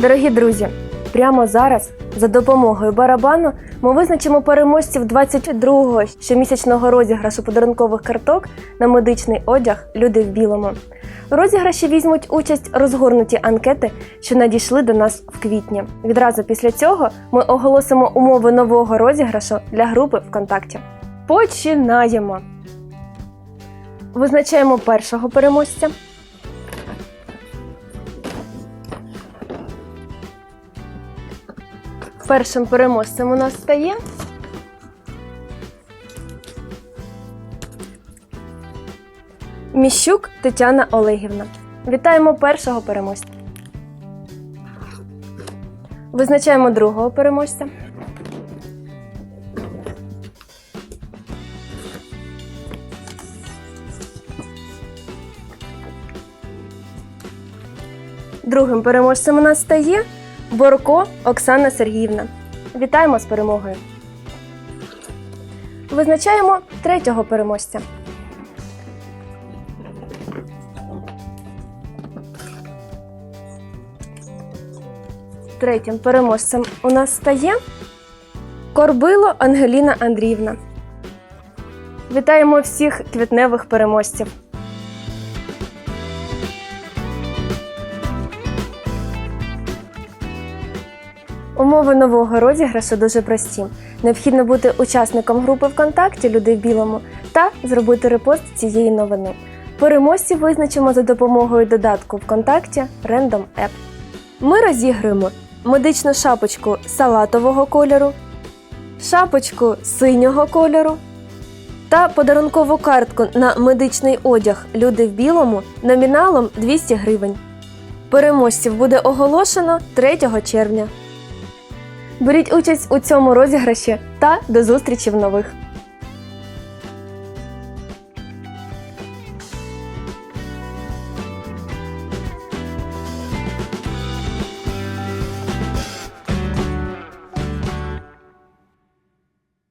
Дорогі друзі, прямо зараз за допомогою барабану ми визначимо переможців 22-го щомісячного розіграшу подарункових карток на медичний одяг Люди в білому. У розіграші візьмуть участь розгорнуті анкети, що надійшли до нас в квітні. Відразу після цього ми оголосимо умови нового розіграшу для групи ВКонтакті. Починаємо! Визначаємо першого переможця. Першим переможцем у нас стає. Міщук Тетяна Олегівна. Вітаємо першого переможця. Визначаємо другого переможця. Другим переможцем у нас стає Борко Оксана Сергіївна. Вітаємо з перемогою. Визначаємо третього переможця. Третім переможцем у нас стає Корбило Ангеліна Андріївна. Вітаємо всіх квітневих переможців. Умови нового розіграшу дуже прості. Необхідно бути учасником групи ВКонтакті Люди в білому та зробити репост цієї новини. Переможців визначимо за допомогою додатку ВКонтакті Random App. Ми розіграємо медичну шапочку салатового кольору, шапочку синього кольору та подарункову картку на медичний одяг Люди в білому номіналом 200 гривень. Переможців буде оголошено 3 червня. Беріть участь у цьому розіграші та до зустрічі в нових.